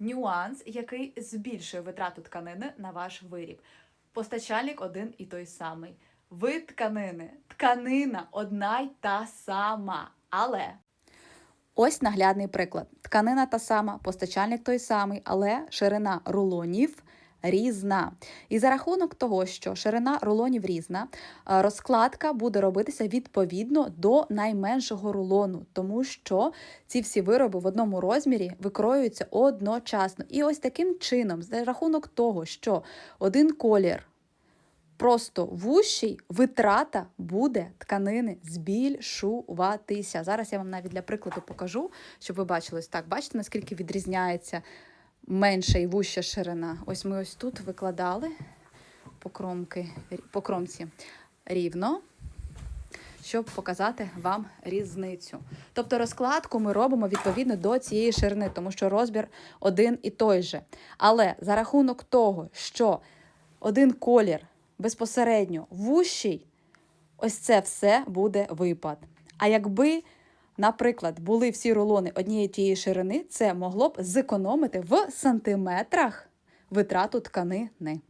нюанс, який збільшує витрату тканини на ваш виріб. Постачальник один і той самий. Вид тканини, тканина одна й та сама. Але ось наглядний приклад: тканина та сама, постачальник той самий, але ширина рулонів різна. І за рахунок того, що ширина рулонів різна, е, розкладка буде робитися відповідно до найменшого рулону, тому що ці всі вироби в одному розмірі викроюються одночасно. І ось таким чином, за рахунок того, що один колір просто вущий, витрата буде тканини збільшуватися. Зараз я вам навіть для прикладу покажу, щоб ви бачили так. Бачите, наскільки відрізняється менша і вуща ширина. Ось ми ось тут викладали по, кромки, по кромці рівно. Щоб показати вам різницю. Тобто розкладку ми робимо відповідно до цієї ширини, тому що розбір один і той же. Але за рахунок того, що один колір безпосередньо вущий, ось це все буде випад. А якби, наприклад, були всі рулони однієї тієї ширини, це могло б зекономити в сантиметрах витрату тканини.